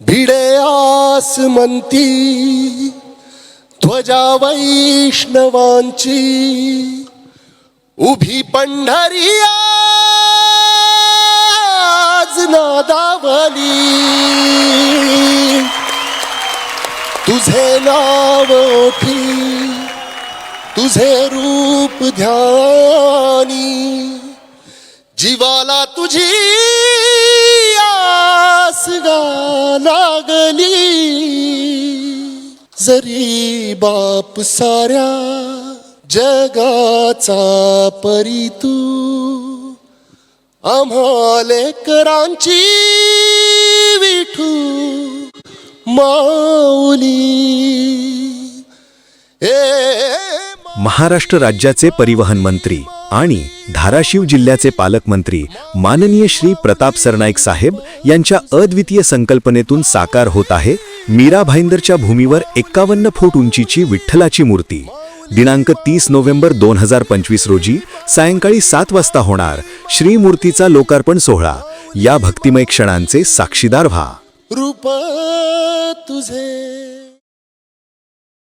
भिडे म्हणती ध्वजा वैष्णवांची उभी पंढरी आज नादावली. तुझे नाव ओठी तुझे रूप ध्यानी जीवाला तुझी लागली जरी बाप साऱ्या जगाचा परी तू आम्हा विठू माऊली. ए महाराष्ट्र राज्याचे परिवहन मंत्री आणि धाराशिव जिल्ह्याचे पालकमंत्री माननीय श्री प्रताप सरनाईक साहेब यांच्या अद्वितीय संकल्पनेतून साकार होत आहे मीरा भाईंदरच्या भूमीवर एक्कावन्न फूट उंचीची विठ्ठलाची मूर्ती. दिनांक तीस नोव्हेंबर दोन हजार पंचवीस रोजी सायंकाळी सात वाजता होणार श्रीमूर्तीचा लोकार्पण सोहळा. या भक्तिमय क्षणांचे साक्षीदार व्हा. रूप तुझे.